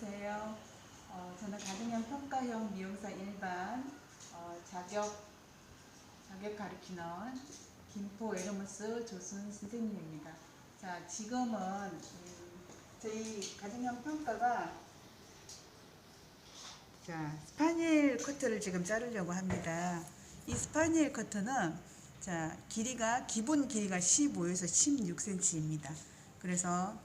안녕하세요. 어, 저는 가정형 평가형 미용사 일반 어, 자격 자격 가르치는 김포 에르무스 조순 선생님입니다. 자, 지금은 음, 저희 가정형 평가가 자 스파니엘 커트를 지금 자르려고 합니다. 이 스파니엘 커트는 자 길이가 기본 길이가 15에서 16cm입니다. 그래서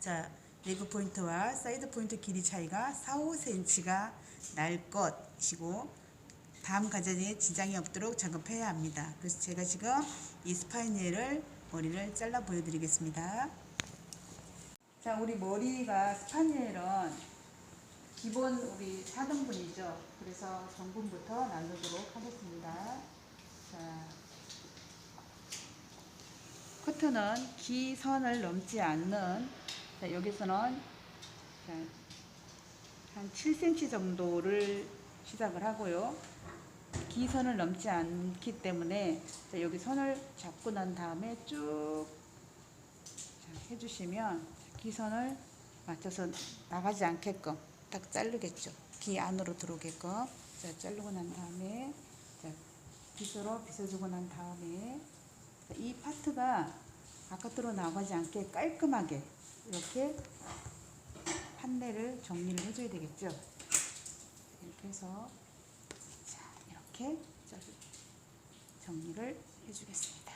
자 레그 포인트와 사이드 포인트 길이 차이가 4, 5cm가 날 것이고 다음 과정에 지장이 없도록 작업해야 합니다. 그래서 제가 지금 이 스파이니엘을 머리를 잘라 보여드리겠습니다. 자 우리 머리가 스파니엘은 기본 우리 4등분이죠. 그래서 정분부터 나누도록 하겠습니다. 자, 커트는 기 선을 넘지 않는 자, 여기서는 자, 한 7cm 정도를 시작을 하고요. 기선을 넘지 않기 때문에 자, 여기 선을 잡고 난 다음에 쭉 자, 해주시면 기선을 맞춰서 나가지 않게끔 딱 자르겠죠. 귀 안으로 들어오게끔 자, 자르고 난 다음에 자, 빗으로 빗어주고 난 다음에 자, 이 파트가 바깥으로 나가지 않게 깔끔하게 이렇게 판넬을 정리를 해줘야 되겠죠. 이렇게 해서 자 이렇게 정리를 해주겠습니다.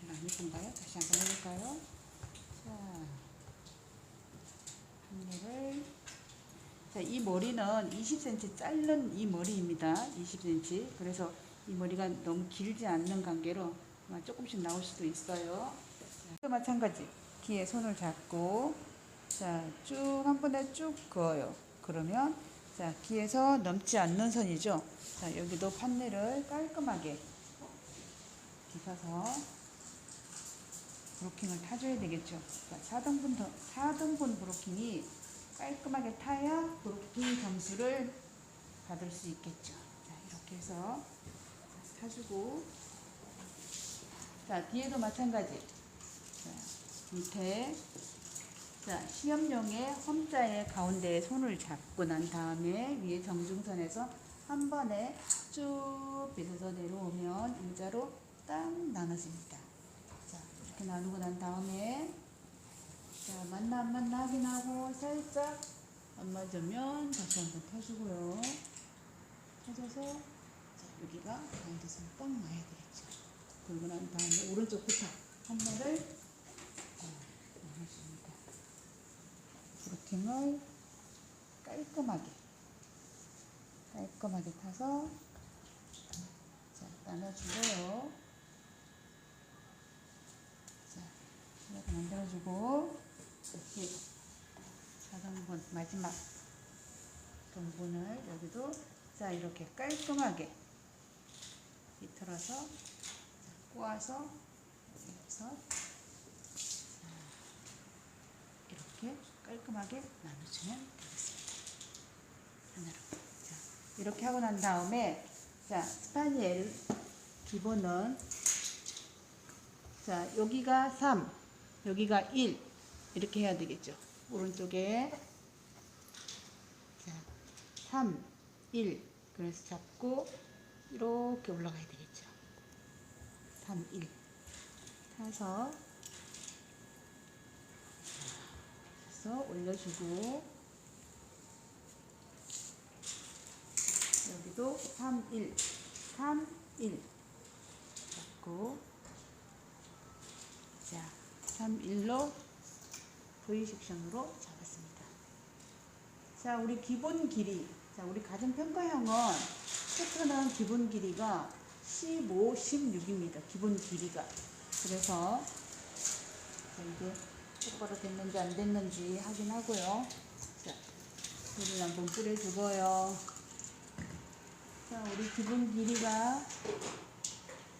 별로 안 예쁜가요? 다시 한번 해볼까요? 자 판넬을 자, 이 머리는 20cm 자른 이 머리입니다. 20cm. 그래서 이 머리가 너무 길지 않는 관계로 조금씩 나올 수도 있어요. 자, 마찬가지. 귀에 손을 잡고 자, 쭉 한 번에 쭉 그어요. 그러면 자, 귀에서 넘지 않는 선이죠. 자, 여기도 판넬을 깔끔하게 빗어서 브로킹을 타줘야 되겠죠. 자, 4등분, 더, 4등분 브로킹이 깔끔하게 타야 브로킹 점수를 받을 수 있겠죠. 자, 이렇게 해서 자, 타주고 자, 뒤에도 마찬가지. 자, 밑에 자, 시험용의 험자의 가운데에 손을 잡고 난 다음에 위에 정중선에서 한 번에 쭉 빗어서 내려오면 일자로 딱 나눠집니다. 자, 이렇게 나누고 난 다음에 자, 맞나 안 맞나 확인하고 살짝 안 맞으면 다시 한번 타주고요. 타줘서 자, 여기가 가운데서 딱 나야 되겠죠. 그러고 난 다음에 오른쪽부터 판넬을 자, 나눠줍니다. 브로킹을 깔끔하게 깔끔하게 타서 자, 나눠주고요. 자, 이렇게 만들어주고 이렇게 자동분 마지막 동분을 여기도 자 이렇게 깔끔하게 비틀어서 자, 꼬아서 여기서 자, 이렇게 깔끔하게 나눠주면 되겠습니다. 하나로 자 이렇게 하고 난 다음에 자 스파니엘 기본은 자 여기가 3 여기가 1 이렇게 해야 되겠죠. 오른쪽에 자, 3, 1 그래서 잡고 이렇게 올라가야 되겠죠. 3, 1 타서 그래서 올려주고 여기도 3, 1 3, 1 잡고 자 3, 1로 V 식션으로 잡았습니다. 자, 우리 기본 길이. 자, 우리 가정평가형은 스트는 기본 길이가 15, 16입니다. 기본 길이가. 그래서 자, 이 제 똑바로 됐는지 안 됐는지 확인하고요. 자, 물을 한번 뿌려주고요. 자, 우리 기본 길이가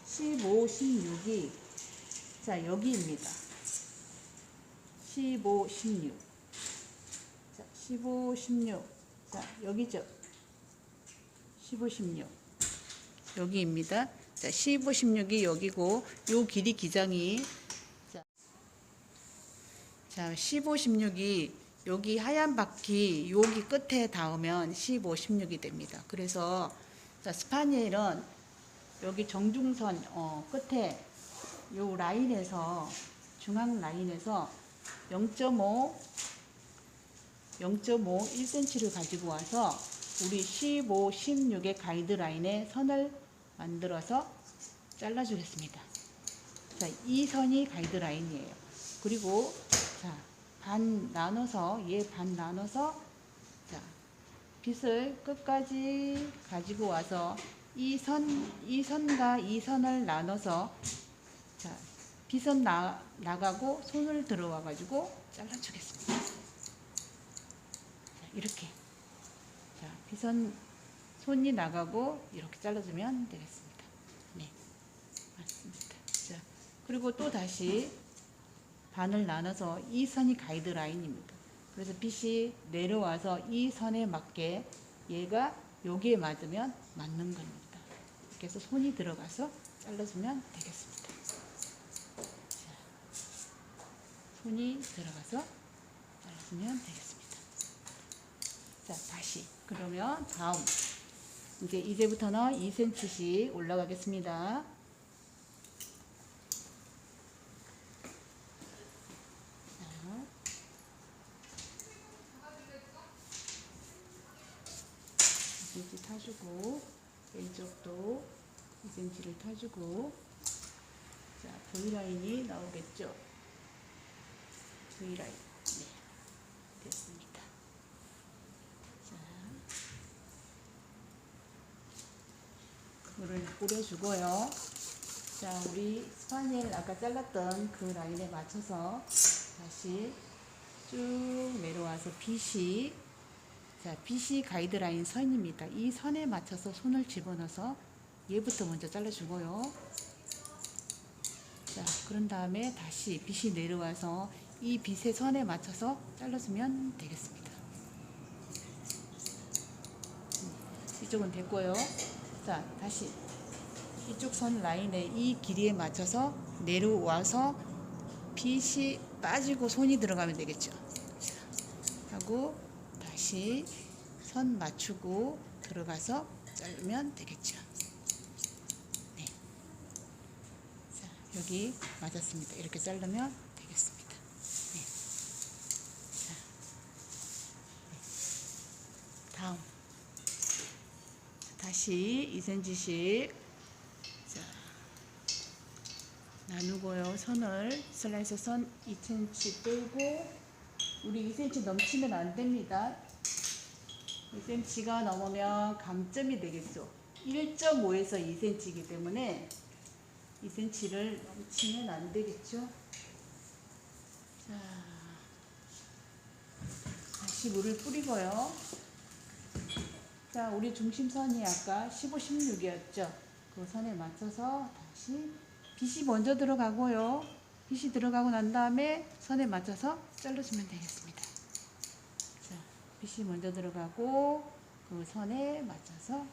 15, 16이 자, 여기입니다. 15, 16. 자, 15, 16. 자, 여기죠. 15, 16. 여기입니다. 자, 15, 16이 여기고, 요 길이 기장이. 자, 자, 15, 16이 여기 하얀 바퀴 여기 끝에 닿으면 15, 16이 됩니다. 그래서 자, 스파니엘은 여기 정중선 어, 끝에 요 라인에서 중앙 라인에서 0.5 0.5 1cm를 가지고 와서 우리 15, 16의 가이드라인에 선을 만들어서 잘라주겠습니다. 자, 이 선이 가이드라인이에요. 그리고 자, 반 나눠서 얘 반 나눠서 자, 빗을 끝까지 가지고 와서 이 선, 이 선과 이 선을 나눠서 자, 빗은 나, 나가고 손을 들어와 가지고 잘라주겠습니다. 자, 이렇게. 자, 빗은 손이 나가고 이렇게 잘라주면 되겠습니다. 네, 맞습니다. 자, 그리고 또 다시 반을 나눠서 이 선이 가이드라인입니다. 그래서 빛이 내려와서 이 선에 맞게 얘가 여기에 맞으면 맞는 겁니다. 그래서 손이 들어가서 잘라주면 되겠습니다. 자, 손이 들어가서 잘라주면 되겠습니다. 자, 다시. 그러면 다음. 이제 이제부터는 2cm씩 올라가겠습니다. 자, 2cm 타주고 왼쪽도 2cm를 타주고 자 V라인이 나오겠죠? V라인. 네 됐습니다. 자 물을 뿌려주고요. 자 우리 스파니엘 아까 잘랐던 그 라인에 맞춰서 다시 쭉 내려와서 빛이 자, BC 가이드라인 선입니다. 이 선에 맞춰서 손을 집어넣어서 얘부터 먼저 잘라주고요. 자, 그런 다음에 다시 빛이 내려와서 이 빛의 선에 맞춰서 잘라주면 되겠습니다. 음, 이쪽은 됐고요. 자, 다시 이쪽 선 라인에 이 길이에 맞춰서 내려와서 빛이 빠지고 손이 들어가면 되겠죠. 자, 하고 다시 선 맞추고 들어가서 자르면 되겠죠. 네. 자, 여기 맞았습니다. 이렇게 자르면 되겠습니다. 네. 자, 네. 다음. 다시 2cm씩 자, 나누고요. 선을 슬라이스 선 2cm 빼고 우리 2cm 넘치면 안 됩니다. 2cm가 넘으면 감점이 되겠죠. 1.5에서 2cm이기 때문에 2cm를 넘치면 안 되겠죠. 자, 다시 물을 뿌리고요. 자, 우리 중심선이 아까 15, 16이었죠. 그 선에 맞춰서 다시 빛이 먼저 들어가고요. 빛이 들어가고 난 다음에 선에 맞춰서 자르시면 되겠습니다. 자, 빛이 먼저 들어가고 그 선에 맞춰서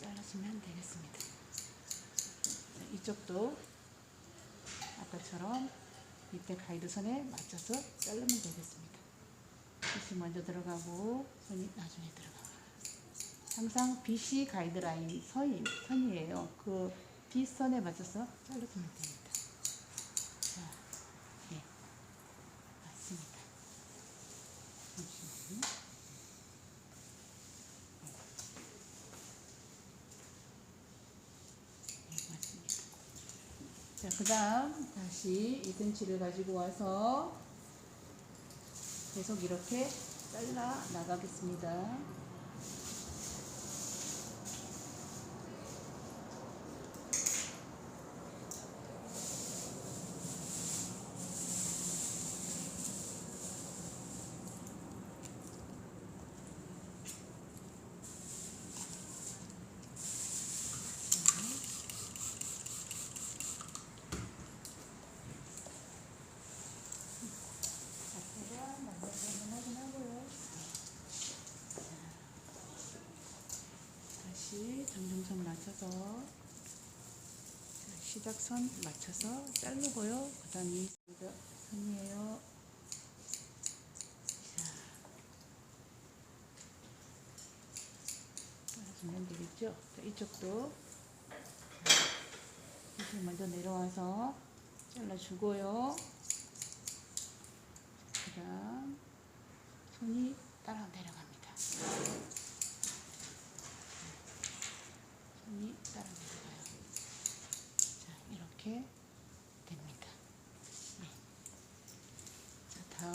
자르시면 되겠습니다. 자, 이쪽도 아까처럼 밑에 가이드 선에 맞춰서 자르면 되겠습니다. 빛이 먼저 들어가고 손이 나중에 들어가고 항상 빛이 가이드라인 선이, 선이에요. 그 빛선에 맞춰서 자르시면 됩니다. 자, 네, 맞습니다. 잠시만요. 네, 맞습니다. 자, 그 다음 다시 2cm를 가지고 와서 계속 이렇게 잘라 나가겠습니다. 시작선 맞춰서 자르고요. 그 다음에 선이에요. 자, 잘라주면 되겠죠. 자, 이쪽도 이쪽 먼저 내려와서 잘라주고요. 이렇게 됩니다. 네. 자, 다음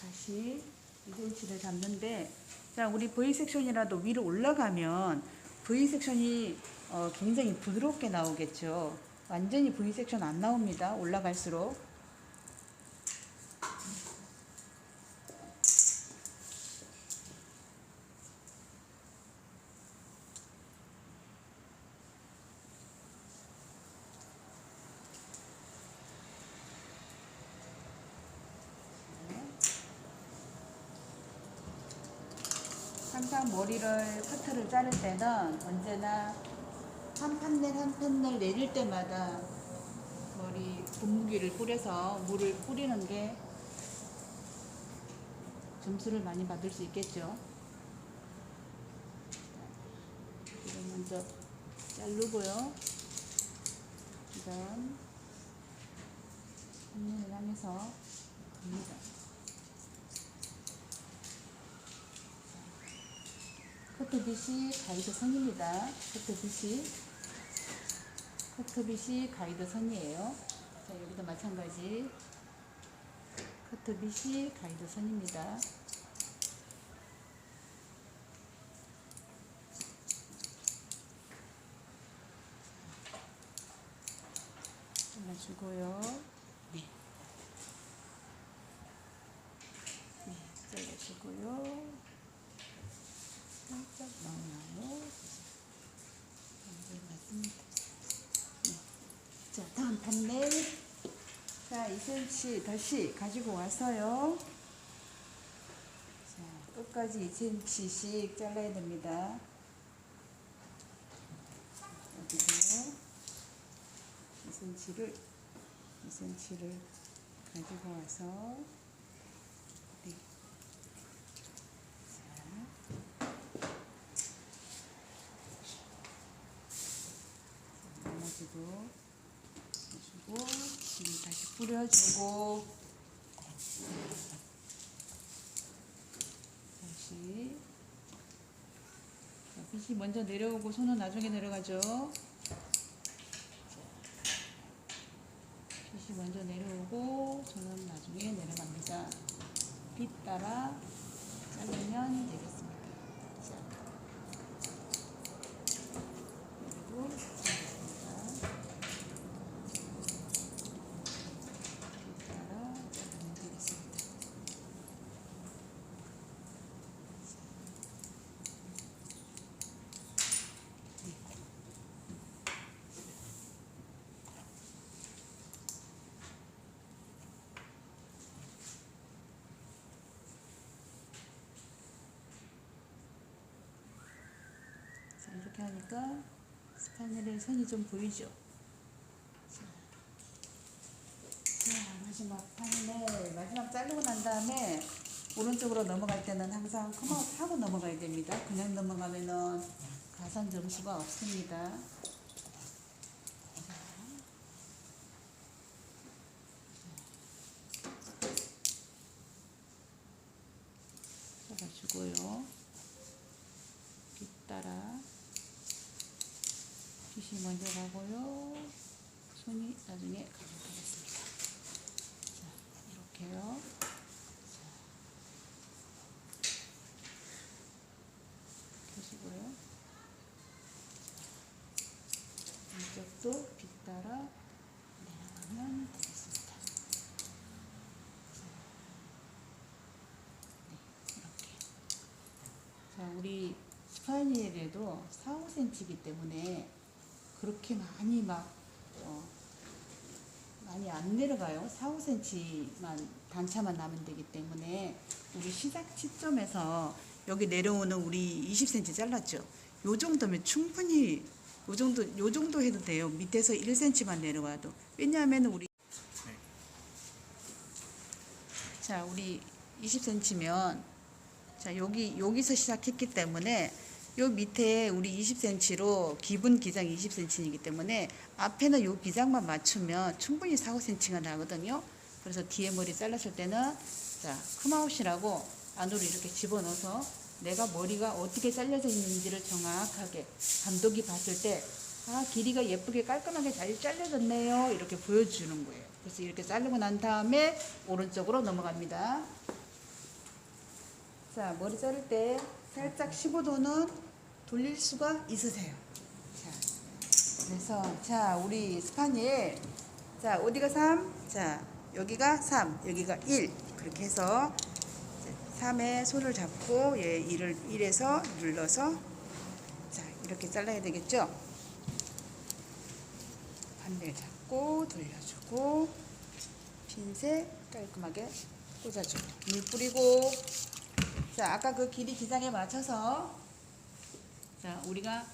다시 2cm를 잡는데 자, 우리 V 섹션이라도 위로 올라가면 V 섹션이 어, 굉장히 부드럽게 나오겠죠. 완전히 V 섹션 안 나옵니다. 올라갈수록. 항상 머리를 커트를 자를 때는 언제나 한 판넬 한 판넬 내릴 때마다 머리 분무기를 뿌려서 물을 뿌리는 게 점수를 많이 받을 수 있겠죠. 이거 먼저 자르고요. 그다음 앞면을 향해서 갑니다. 커트빗이 가이드 선입니다. 커트빗이 커트빗이 가이드 선이에요. 자 여기도 마찬가지 커트빗이 가이드 선입니다. 잘라주고요. 네. 네, 잘라주고요. 살짝? 네, 맞습니다. 네. 자, 다음 판넬. 자, 2cm 다시 가지고 와서요. 자, 끝까지 2cm씩 잘라야 됩니다. 여기서 2cm를 2cm를 가지고 와서 네. 자, 나머지도 해주고 음, 다시 뿌려주고 다시 자, 빛이 먼저 내려오고 손은 나중에 내려가죠. 빛이 먼저 내려오고 손은 나중에 내려갑니다. 빛 따라 자르면 되겠습니다 자, 그리고 잘랐습니다. 따라 자르면 되겠습니다. 자, 이렇게 하니까 스파이널의 선이 좀 보이죠? 자, 자, 마지막 판넬. 마지막 자르고 난 다음에 오른쪽으로 넘어갈 때는 항상 컴아웃 하고 넘어가야 됩니다. 그냥 넘어가면은 가산 점수가 없습니다. 잡아주고요. 뒤따라 빛이 먼저 가고요. 손이 나중에 가면 되겠습니다. 자, 이렇게요. 자, 켜시고요. 이쪽도 빛 따라 내려가면 되겠습니다. 자, 네, 이렇게. 자, 우리 스파이니엘에도 4, 5cm이기 때문에 그렇게 많이 막, 어, 많이 안 내려가요. 4, 5cm만 단차만 나면 되기 때문에 우리 시작 시점에서 여기 내려오는 우리 20cm 잘랐죠. 요 정도면 충분히 요 정도 요 정도 해도 돼요. 밑에서 1cm만 내려와도. 왜냐하면 우리 자, 우리 20cm면 자, 여기 여기서 시작했기 때문에 요 밑에 우리 20cm로 기본 기장 20cm이기 때문에 앞에는 요 기장만 맞추면 충분히 4, 5cm가 나거든요. 그래서 뒤에 머리 잘랐을 때는 자, 큼아웃이라고 안으로 이렇게 집어넣어서 내가 머리가 어떻게 잘려져 있는지를 정확하게 감독이 봤을 때 아, 길이가 예쁘게 깔끔하게 잘 잘려졌네요. 이렇게 보여주는 거예요. 그래서 이렇게 자르고 난 다음에 오른쪽으로 넘어갑니다. 자, 머리 자를 때 살짝 15도는 돌릴 수가 있으세요. 자, 그래서 자, 우리 스파니엘 자, 어디가 3? 자, 여기가 3, 여기가 1. 그렇게 해서 3에 손을 잡고 얘 1을 1에서 눌러서 자, 이렇게 잘라야 되겠죠? 반대를 잡고 돌려주고 핀셋 깔끔하게 꽂아주고 물 뿌리고 자, 아까 그 길이 기장에 맞춰서 자, 우리가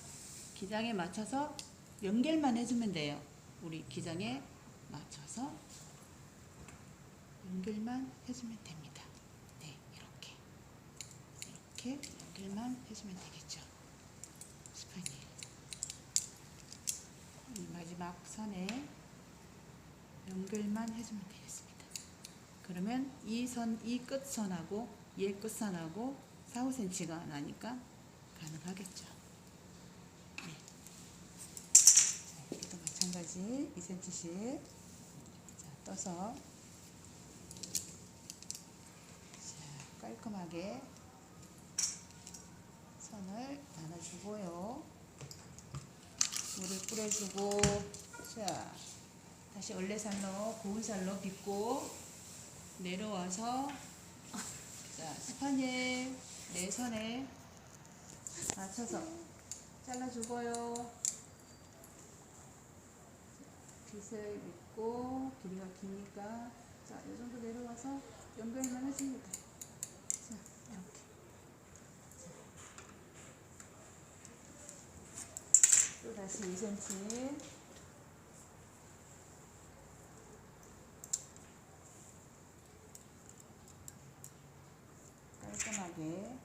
기장에 맞춰서 연결만 해주면 돼요. 우리 기장에 맞춰서 연결만 해주면 됩니다. 네, 이렇게 이렇게 연결만 해주면 되겠죠. 스파니 이 마지막 선에 연결만 해주면 되겠습니다. 그러면 이 선, 이 끝선하고 얘 끝선하고 4, 5cm가 나니까 가능하겠죠. 네. 자, 여기도 마찬가지 2cm씩 자, 떠서 자, 깔끔하게 선을 나눠주고요. 물을 뿌려주고 자 다시 얼레살로 고운 살로 빗고 내려와서 자 스파니엘 내 선에 맞춰서 잘라주고요. 빗을 믿고 길이가 기니까 자, 이 정도 내려와서 연결만 해줍니다. 자, 이렇게. 또 다시 2cm. 깔끔하게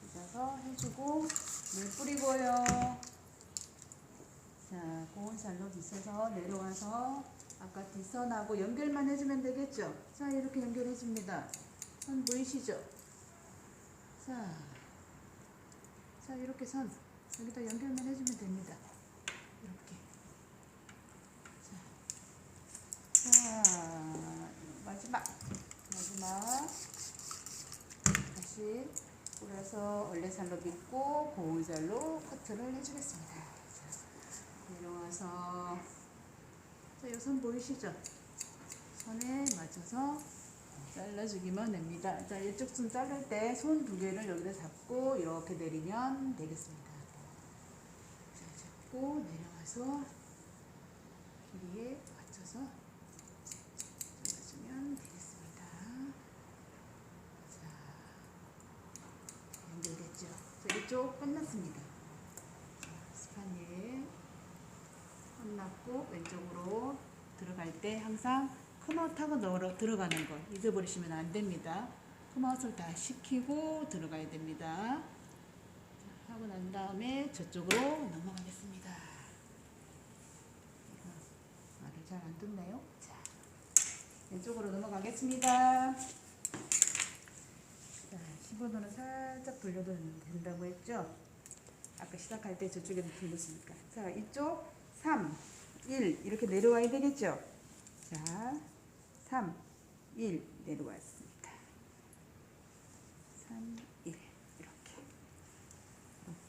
빗어서 해 주고 물 뿌리고요. 자, 고운 살로 빗어서 내려와서 아까 뒷선하고 연결만 해주면 되겠죠? 자, 이렇게 연결해줍니다. 선 보이시죠? 자, 자 이렇게 선 여기다 연결만 해주면 됩니다. 이렇게. 자, 자 마지막 마지막 다시 뿌려서 얼레살로 빗고 고운 살로 커트를 해주겠습니다. 자, 내려와서 자, 요선 보이시죠? 선에 맞춰서 잘라주기만 됩니다. 자, 이쪽 손 자를 때 손 두 개를 여기다 잡고 이렇게 내리면 되겠습니다. 자, 잡고 내려와서 길이에 맞춰서 잘라주면 되겠습니다. 자, 연결됐죠? 자, 이쪽 끝났습니다. 자, 스파니엘 끝났고 왼쪽으로 들어갈 때 항상 컴아웃하고 넣으러 들어가는 거 잊어버리시면 안 됩니다. 컴아웃을 다 시키고 들어가야 됩니다. 자, 하고 난 다음에 저쪽으로 넘어가겠습니다. 말을 잘 안 듣네요. 자, 왼쪽으로 넘어가겠습니다. 자, 15도는 살짝 돌려도 된다고 했죠? 아까 시작할 때 저쪽에도 돌렸으니까. 자, 이쪽 3, 1 이렇게 내려와야 되겠죠? 자, 3, 1 내려왔습니다. 3, 1 이렇게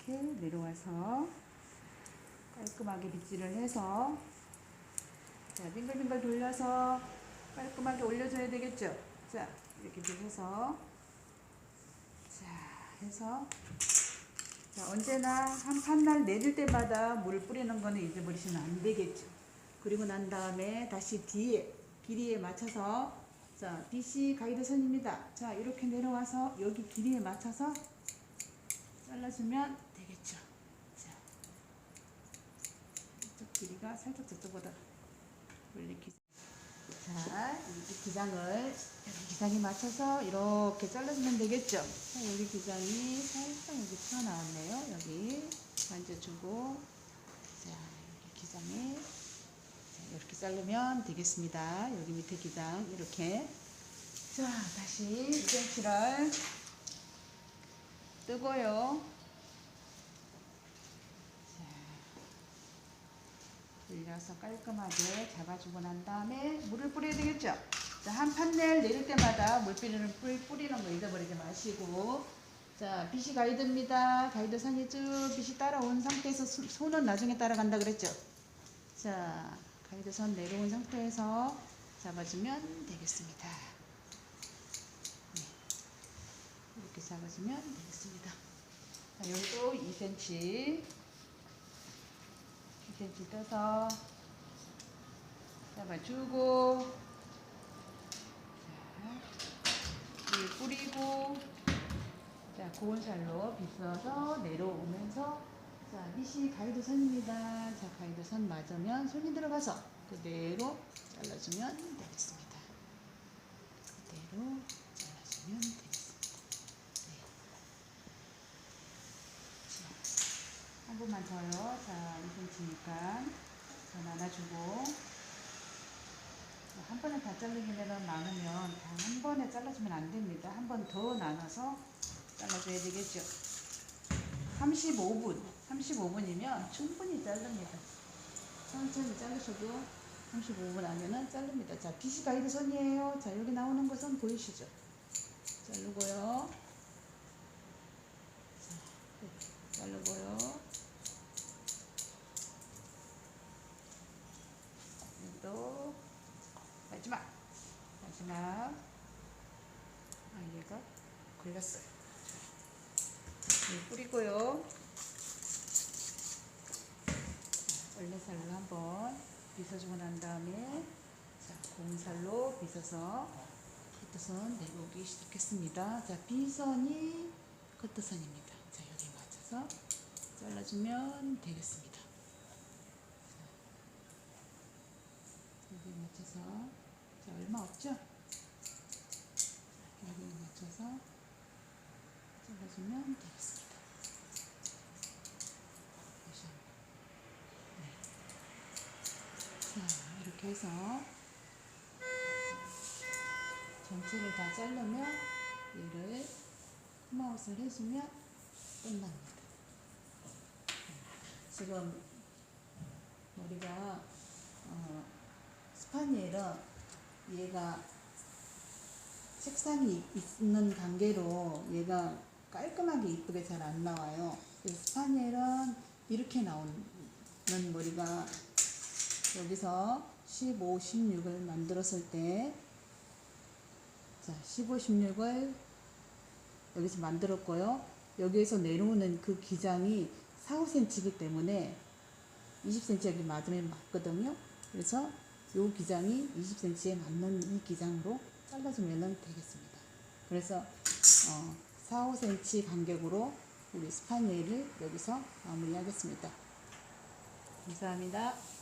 이렇게 내려와서 깔끔하게 빗질을 해서 자, 빙글빙글 돌려서 깔끔하게 올려줘야 되겠죠? 자, 이렇게 해서 자, 해서 자, 언제나 한 판날 내릴 때마다 물을 뿌리는 거는 잊어버리시면 안 되겠죠. 그리고 난 다음에 다시 뒤에 길이에 맞춰서 자, BC 가이드 선입니다. 자, 이렇게 내려와서 여기 길이에 맞춰서 잘라주면 되겠죠. 자, 이쪽 길이가 살짝 저쪽보다 올리기. 자, 자, 이 기장을 기장에 맞춰서 이렇게 잘라주면 되겠죠. 자, 여기 기장이 살짝 여기 튀어나왔네요. 여기 만져주고, 자, 여기 기장에 자, 이렇게 자르면 되겠습니다. 여기 밑에 기장 이렇게. 자, 다시 2cm를 뜨고요. 돌려서 깔끔하게 잡아주고 난 다음에 물을 뿌려야 되겠죠? 자, 한 판넬 내릴 때마다 물 뿌리는, 뿌리, 뿌리는 거 잊어버리지 마시고. 자, 빛이 가이드입니다. 가이드 선이 쭉 빛이 따라온 상태에서 손- 손은 나중에 따라간다 그랬죠? 자, 가이드 선 내려온 상태에서 잡아주면 되겠습니다. 네. 이렇게 잡아주면 되겠습니다. 자, 여기도 2cm. 2cm 떠서 잡아주고 자, 물 뿌리고 자 고운 살로 빗어서 내려오면서 자 밑이 가이드 선입니다. 자 가이드 선 맞으면 손이 들어가서 그대로 잘라주면 되겠습니다. 그대로 잘라주면 되겠습니다. 자, 한 번만 더요. 자, 2cm니까 더 나눠주고 자, 한 번에 다 자르기는 많으면 다 한 번에 잘라주면 안 됩니다. 한 번 더 나눠서 잘라줘야 되겠죠. 35분, 35분이면 충분히 자릅니다. 천천히 자르셔도 35분 하면은 자릅니다. 자, 빛이 가이드 선이에요. 자, 여기 나오는 것은 보이시죠? 자르고요. 자, 자르고요. 또 마지막 마지막 아 얘가 걸렸어요. 물 뿌리고요. 얼레살로 한번 빗어주고 난 다음에 자 고운살로 빗어서 커트선 내려오기 시작했습니다. 자 B선이 커트선입니다. 자 여기 맞춰서 잘라주면 되겠습니다. 여기 맞춰서 자 얼마 없죠? 여기 맞춰서 잘라주면 되겠습니다. 네. 자 이렇게 해서 전체를 다 자르면 얘를 홈아웃을 해주면 끝납니다. 지금 머리가 어, 스파니엘은 얘가 색상이 있는 관계로 얘가 깔끔하게 이쁘게 잘 안 나와요. 스파니엘은 이렇게 나오는 머리가 여기서 15, 16을 만들었을 때 자, 15, 16을 여기서 만들었고요. 여기에서 내려오는 그 기장이 4, 5cm이기 때문에 20cm 여기 맞으면 맞거든요. 그래서 요 기장이 20cm에 맞는 이 기장으로 잘라주면 되겠습니다. 그래서 어, 4, 5cm 간격으로 우리 스파니엘을 여기서 마무리하겠습니다. 감사합니다.